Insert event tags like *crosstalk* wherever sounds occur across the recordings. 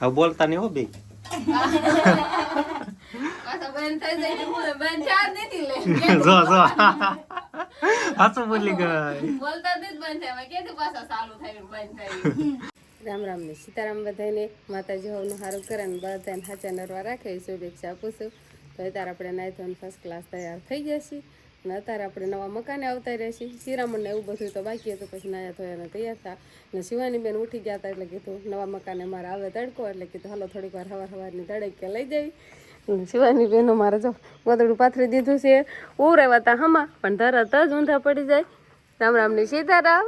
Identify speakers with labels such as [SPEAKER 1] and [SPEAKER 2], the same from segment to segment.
[SPEAKER 1] હવે બોલતા નહીં હો બે
[SPEAKER 2] પાછા બંધ થઈ જાય એટલે હું બંધ ચાર નથી લે
[SPEAKER 1] જો જો હાચું બોલી ગઈ
[SPEAKER 2] બોલતા જ બંધ થાય એમાં પાછા ચાલુ થાય બંધ થાય રામ રામ ને સીતારામ બધાને માતાજી હોવનું સારું કરે ને બધાને હાચા નરવા રાખે શુભેચ્છા આપું છું. તો અત્યારે આપણે નાઈ ધોઈને ફર્સ્ટ ક્લાસ તૈયાર થઈ ગયા છીએ. અને અત્યારે આપણે નવા મકાને આવતા રહ્યા છીએ. શિરામણને એવું બધું તો બાકી હતું, પછી નાયા ધોયાને તૈયાર હતા ને શિવાની બેન ઉઠી ગયા હતા એટલે કીધું, નવા મકાને મારે આવે તડકો, એટલે કીધું, હાલો, થોડીક વાર હવાર હવારની તડકે લઈ જઈ શિવાની બેનો મારે જો ગોદડું પાથરી દીધું છે. ઉરાવ્યા તા હમા, પણ તરત જ ઊંધા પડી જાય. રામ રામની સીતારામ.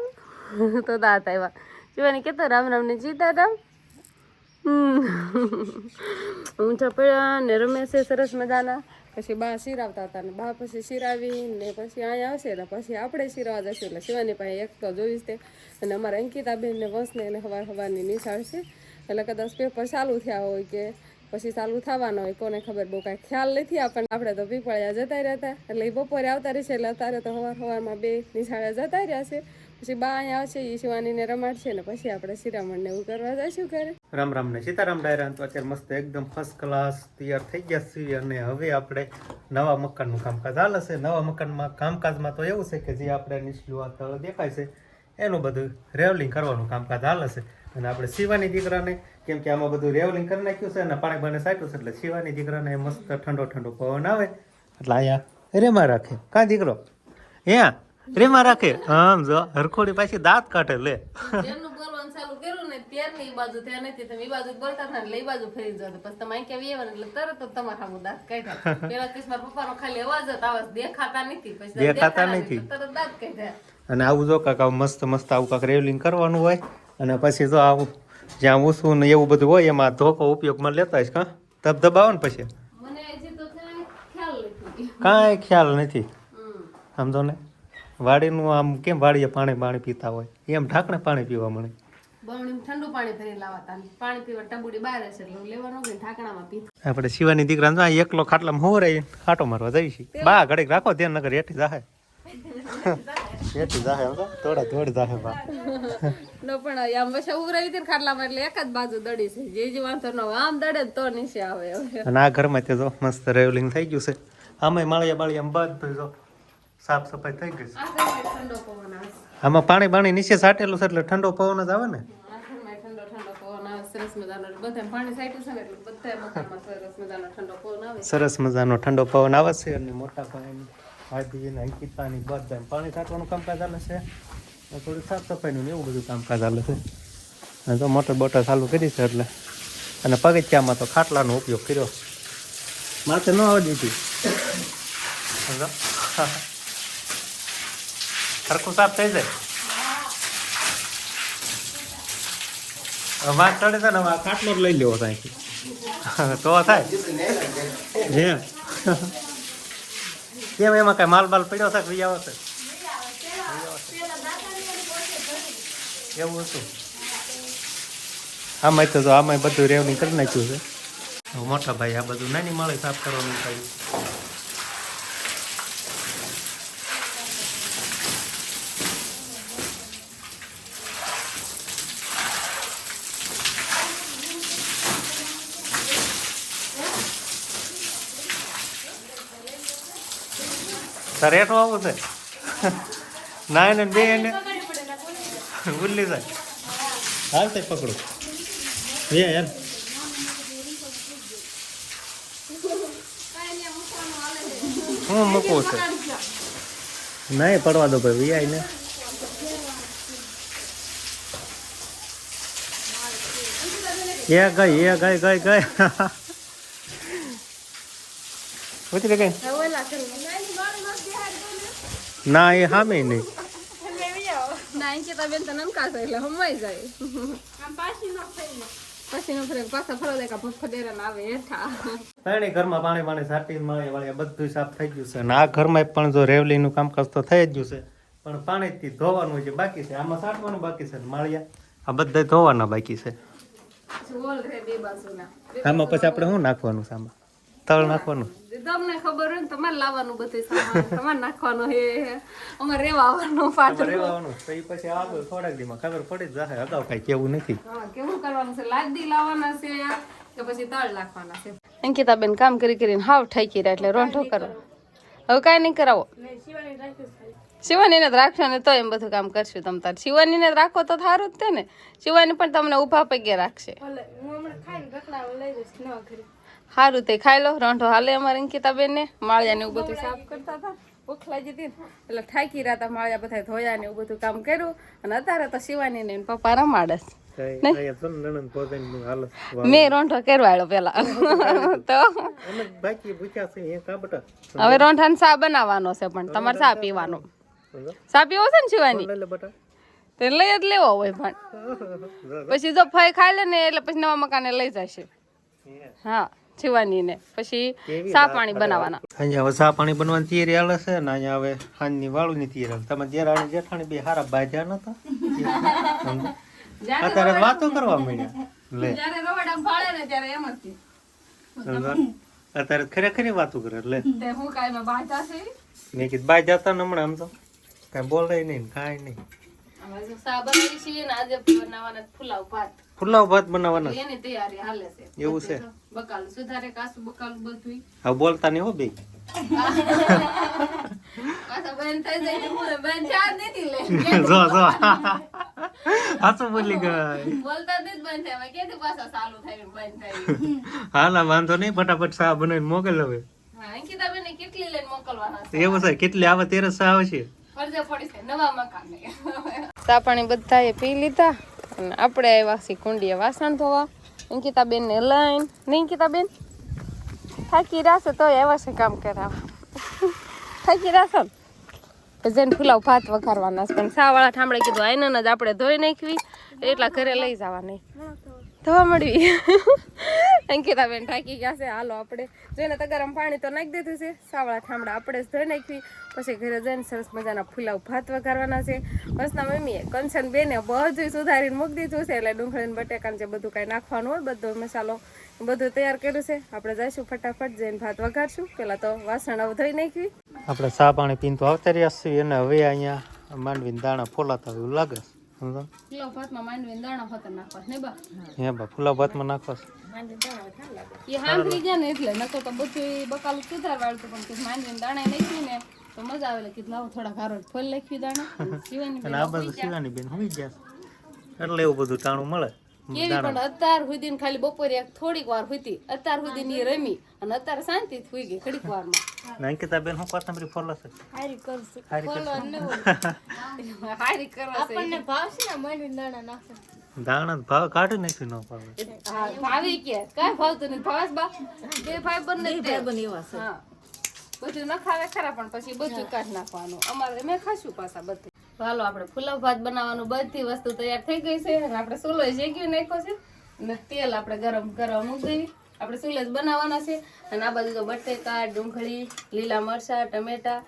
[SPEAKER 2] તો દાંત આવ્યા. શિવાની કહેતા રામ રામની સીતારામ ઊંચા પડ્યા ને રમે છે સરસ મજાના. પછી બા શિરાવતા હતા ને બા પછી સિરાવી ને પછી અહીંયા આવશે ને પછી આપણે સિરાવા જશું એટલે શિવાની પાસે એક તો જોઈશ તે. અને અમારા અંકિતાબેનને, વંશને એને હવાર હવારની નિશાળ છે એટલે કદાચ પેપર ચાલુ થયા હોય કે પછી ચાલુ થવાના હોય, કોને ખબર બહુ કાંઈ ખ્યાલ નથી આપણને. આપણે તો પીપળિયા જતા રહ્યા હતા. એટલે એ બપોરે આવતા રહેશે એટલે અત્યારે તો હવાર હવારમાં બે નિશાળે જતા રહ્યા છે. પછી બા અહીંયા આવશે એ શિવાનીને રમાડશે ને પછી આપણે શિરામણ ને એવું કરવા જઈશું ઘરે.
[SPEAKER 1] રામ રામ ને સીતારામ ડાયરા તો અત્યારે મસ્ત એકદમ ફર્સ્ટ ક્લાસ તૈયાર થઈ ગયા છીએ અને હવે આપણે નવા મકાનનું કામકાજ. હાલે છે નવા મકાનમાં કામકાજમાં તો એવું છે કે જે આપણે નીચલું આ તળ દેખાય છે, એનું બધું રેવલિંગ કરવાનું કામકાજ હાલે છે અને આપણે શિવાની દીકરાને, કેમ કે આમાં બધું રેવલિંગ કરી નાખ્યું છે અને પાણી પાણી સાટ્યું છે, એટલે શિવાની દીકરાને મસ્ત ઠંડો ઠંડો પવન આવે. એટલે અહીંયા રેમાં રાખે. કાં દીકરો? અહીંયા? રેમાં રાખે આમ જો હરખોડી પાછી દાંત કાઢે લે.
[SPEAKER 2] જેમનું બોલવાનું ચાલુ કર્યું ને ત્યારની બાજુ ત્યાં નથી તમે ઈ બાજુ બોલતા હતા ને લઈ બાજુ ફરી જતો પછી તમે અહીં ક્યાં આવ્યા એટલે તરત જ તમારા સામે દાંત કાઢ્યા. *laughs* પેલા કિસ્મા પપ્પાનો ખાલી અવાજ જ આવે દેખાતા નથી પછી
[SPEAKER 1] દેખાતા નથી.
[SPEAKER 2] તરત દાંત કાઢ્યા.
[SPEAKER 1] અને આવું જો કાંક આવું મસ્ત મસ્ત આવું કાંક રેવલિંગ કરવાનું હોય અને પછી જો આવું જ્યાં ઊંચું ને એવું બધું હોય એમાં ધોકો ઉપયોગમાં લેતા હશ કાં? ધબધબાવો ને પછી.
[SPEAKER 2] કાંઈ ખ્યાલ નથી.
[SPEAKER 1] સમજો ને? વાડીનું આમ કેમ વાડીએ પાણી પાણી પીતા હોય? એમ ઢાંકણે પાણી પીવા મળે.
[SPEAKER 2] બમણીમાં ઠંડુ પાણી ભરી લાવતા પાણી પીવા ટબુડી બહાર હશે એટલે લેવાનું કે ઢાંકણામાં પીતું
[SPEAKER 1] આપણે શિવાની દીકરા આ એકલો ખાટલામાં હું રહી આટો મારવા જઈ છીએ બા ઘડીક રાખો ધ્યાન નગર એઠી જાહે. હેઠી જાહે સમજો થોડા થોડી જાહે બા.
[SPEAKER 2] ન પણ આમ હતી ખાટલામાં એટલે એક જ બાજુ દડી છે. જે જે વાંધો ન આમ દડે તો નીચે આવે
[SPEAKER 1] અને આ ઘરમાં તે જો મસ્ત રેવલિંગ થઈ ગયું છે. આમાંય માળિયા બાળિયા બધું જો સાફ સફાઈ થઈ ગઈ છે? આમાં પાણી પાણી નીચે સાટેલું છે એટલે ઠંડો પવન જ આવે ને?
[SPEAKER 2] સરસ મજાનો. પાણી ઠંડો પવન આવે.
[SPEAKER 1] છે અને મોટા ભાઈ હાદી ને અંકિતાની બધા પાણી કાઢવાનું કામકાજ ચાલે છે. થોડું સાફ સફાઈનું ને એવું બધું કામકાજ ચાલે છે. અને તો મોટર બોટર ચાલુ કરી છે એટલે. અને પગથિયામાં તો ખાટલાનો ઉપયોગ કર્યો. માથે ન આવડી હતી? સરખું સાફ થઈ જાય? વાત ચડે છે ને, હવે આ ખાટલો લઈ લેવો ત્યાંથી *laughs* તો થાય? હે *laughs* કેમ એમાં કઈ માલ બાલ પડ્યો છે કે લઈ આવે એવું હતું. આમાં તો આમાં બધું રેવની કરી નાખ્યું છે. મોટા ભાઈ આ બધું નાની માળી સાફ કરવાનું થાય. તારે હેઠું આવું છે? ના એને બે એને ઉલ્લી જાય હાલ તે પકડો. એ યાર હું મૂકું છે? નહીં પડવા દો ભાઈ, વી ને. એ ગઈ એ ગઈ ગઈ ગઈ. *laughs* ઉતરી ગઈ. ના એ હામે નહીં.
[SPEAKER 2] બેન તો નનકા એટલે હમાઈ જાય. પછી નો ફરે પાછા ફરો દે કા ફફડેરા ના આવે હેઠા.
[SPEAKER 1] ત્રણેય ઘરમાં પાણી પાણી સાટી માળી વાળી બધું સાફ થઈ ગયું છે. અને આ ઘરમાં પણ જો રેવલીનું કામકાજ તો થઈ જ ગયું છે. પણ પાણીથી ધોવાનું છે બાકી છે. આમાં સાટવાનું બાકી છે ને માળિયા? આ બધા ધોવાના બાકી છે. આમાં પછી આપણે શું નાખવાનું છે આમાં? તળ નાખવાનું?
[SPEAKER 2] તમને ખબર હોય ને તમારે લાવવાનું બધું સામાન તમારે નાખવાનું હે અમારે રેવા આવવાનું પાછળ
[SPEAKER 1] રેવાનું તો એ પછી આગળ થોડાક દીમાં ખબર પડી જ જશે અગાઉ કઈ કેવું નથી.
[SPEAKER 2] હા, કેવું કરવાનું છે? લાદી લાવવાના છે કે પછી તળ નાખવાના છે? અંકિતાબેન કામ કરી કરીને હાવ ઠાકી રહ્યા એટલે રોંઠો કરો. હવે કાંઈ નહીં કરાવો. શિવાનીને જ રાખશો ને તો એમ બધું કામ કરશું તમ તાર. શિવાનીને જ રાખો તો સારું જ છે ને. શિવાની પણ તમને ઊભા પગે રાખશે. સારું તે ખાઈ લો રંઠો હાલે અમારે અંકિતાબેન ને માળિયા ને એવું બધું સાફ કરતા હતા. ભૂખ લાગી હતી. એટલે થાકી રહ્યા હતા માળિયા બધા ધોયા ને એવું બધું કામ કર્યું. અને અત્યારે તો શિવાની ને પપ્પા
[SPEAKER 1] હાલત
[SPEAKER 2] મેં રોંઠો કરવાડ્યો પેલા તો હવે રોંઠાને ચા બનાવવાનો છે પણ તમારે સા પીવાનો. સા પીવો છે ને શિવાની? તો લઈ જ લેવો હોય પણ. *laughs* પછી જો ફાઈ ખાઈ લે ને એટલે પછી નવા મકાને લઈ જશે. હા. શિવાની ને પછી સા પાણી બનાવવાના.
[SPEAKER 1] અહીંયા હવે સા પાણી બનવાની તૈયારી હાલે છે ને અહીંયા હવે સાંજની વાળુની તૈયારી હાલે. તમે જેરાણી જેઠાણી બે હારા બાજ્યા નતા? અત્યારે વાતો કરવા માંડ્યા. લે.
[SPEAKER 2] જ્યારે રવાડા ભાળે ને ત્યારે એમ જ
[SPEAKER 1] અત્યારે ખરેખરી વાતો કરે લે.
[SPEAKER 2] તે હું કાંઈ માં બાધા છે?
[SPEAKER 1] મેં કીધું બાય જતા ને હમણાં આમ તો. કાંઈ બોલે નહીં ને કાંઈ નહીં.
[SPEAKER 2] બનાવી છીએ ને આજે બનાવવાના ફુલાવ ભાત.
[SPEAKER 1] ફુલાવ ભાત બનાવવાના.
[SPEAKER 2] એની તૈયારી હાલે છે.
[SPEAKER 1] એવું છે.
[SPEAKER 2] બકાલ સુધારે કાસુ બકાલ બધું
[SPEAKER 1] હવે બોલતા નહીં હો બે
[SPEAKER 2] કાસા બેન થઈ જાય હું બેન ચાર નથી લે.
[SPEAKER 1] જો જો. હાચું બોલી ગઈ
[SPEAKER 2] બોલતા નથી બંધ થાય. કે પાછા ચાલુ થાય બંધ થાય.
[SPEAKER 1] ના વાંધો નહીં. ફટાફટ સા બનાવીને મોકલ હવે.
[SPEAKER 2] હા અંકિતા બેન કેટલી લઈને મોકલવાના
[SPEAKER 1] એવું છે કેટલી આવે તેરસ આવે આવશે
[SPEAKER 2] ફરજે પડી છે નવા મકાન ચા પાણી બધાએ પી લીધા. અને આપણે આવ્યા છીએ કુંડીએ વાસણ ધોવા. અંકિતા બેન ને લઈને નહીં અંકિતા બેન થાકી રાશે તો આવ્યા છે કામ કરાવવા. થાકી રાશો ને તો જઈને ફુલાવ ભાત વઘારવાના છે. પણ સાવાળા ઠામડે કીધું આઈને જ આપણે ધોઈ નાખવી. એટલા ઘરે લઈ જવા નહીં ધોવા મળવી. અંકિતા બેન થાકી ગયા છે. હાલો આપણે જોઈને ગરમ પાણી તો નાખી દીધું છે. સાવળા થાંભળા આપણે જ ધોઈ નાખવી. પછી ઘરે જઈને સરસ મજાના ફુલાવ ભાત વઘારવાના છે. બસના મમ્મીએ કંચન બેને બધું સુધારીને મૂકી દીધું છે. એટલે ડુંગળીને બટેકાને જે બધું કાંઈ નાખવાનું હોય, બધો મસાલો બધું તૈયાર કર્યું છે. આપણે જઈશું ફટાફટ જઈને ભાત વઘારશું. પહેલાં તો વાસણ ધોઈ નાખવી.
[SPEAKER 1] આપણે સા પાણી પીન તો આવતા રહ્યા છીએ અને હવે અહીંયા માંડવીને દાણા ફોલાતા એવું લાગે છે.
[SPEAKER 2] ફુલાવ ભાતમાં માંડવીને દાણા હોતા નાખવા ને બા?
[SPEAKER 1] હે બા ફુલાવ ભાતમાં નાખો
[SPEAKER 2] એ સાંભળી જાય ને એટલે નકર તો બધું બકાલું સુધાર વાળતું પણ કીધું માંડવીને દાણા નાખી ને તો મજા આવે એટલે કીધું લાવો થોડા ઘારો ફૂલ લખ્યું દાણા. *laughs* શિવાની
[SPEAKER 1] અને આ બાજુ શિવાની બેન હોઈ ગયા. એટલે એવું બધું ટાણું મળે.
[SPEAKER 2] કેવી પણ અત્યાર સુધી ખાલી બપોરે એક થોડીક વાર હતી અત્યાર સુધી ની રમી અને અત્યારે શાંતિ થઈ ગઈ ઘડીક વારમાં
[SPEAKER 1] અંકિતા બેન હું કોથમરી ફોલો છે. હારી કરશે.
[SPEAKER 2] હારી. *laughs*
[SPEAKER 1] દાણા ભાવ કાઢી નાખ્યું ન ભાવે.
[SPEAKER 2] હા, ભાવી કે. કાંઈ ભાવતું નથી ભાવેશ બા. બે ભાઈ બંને જ તે. હા. બધું ન ખાવે ખરા પણ પછી બધું કાઢ નાખવાનું. અમારે મેં ખાશું પાછા બધું. હાલો આપણે ફુલાવ ભાત બનાવવાનું બધી વસ્તુ તૈયાર થઈ ગઈ છે અને આપણે સુલો શેક્યું નાખ્યો છે. અને તેલ આપણે ગરમ કરવા મૂકી આપણે સુલે જ બનાવવાના છે. અને આ બાજુ તો બટેકા, ડુંગળી, લીલા મરચાં, ટમેટા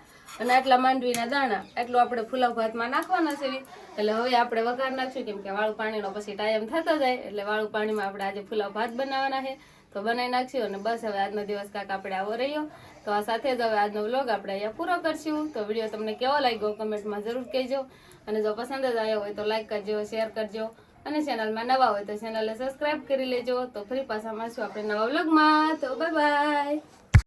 [SPEAKER 2] અને આટલા માંડવીના દાણા. એટલું આપણે ફુલાવ ભાતમાં નાખવાના છે. એટલે હવે આપણે વઘાર નાખશું કેમ કે વાળું પાણીનો પછી ટાઈમ થતો જાય. એટલે વાળું પાણીમાં આપણે આજે ફુલાવ ભાત બનાવવાના છે. તો બનાવી નાખશું અને બસ હવે આજનો દિવસ કાંક આપણે આવો રહ્યો. તો આ સાથે જ હવે આજનો વ્લોગ આપણે અહીંયા પૂરો કરશું. તો વીડિયો તમને કેવો લાગ્યો કમેન્ટમાં જરૂર કહેજો. અને જો પસંદ જ આવ્યો હોય તો લાઈક કરજો, શેર કરજો. અને ચેનલમાં નવા હોય તો ચેનલને સબસ્ક્રાઇબ કરી લેજો. તો ફરી પાછા મળશું આપણે નવા વ્લોગમાં. તો બાય બાય.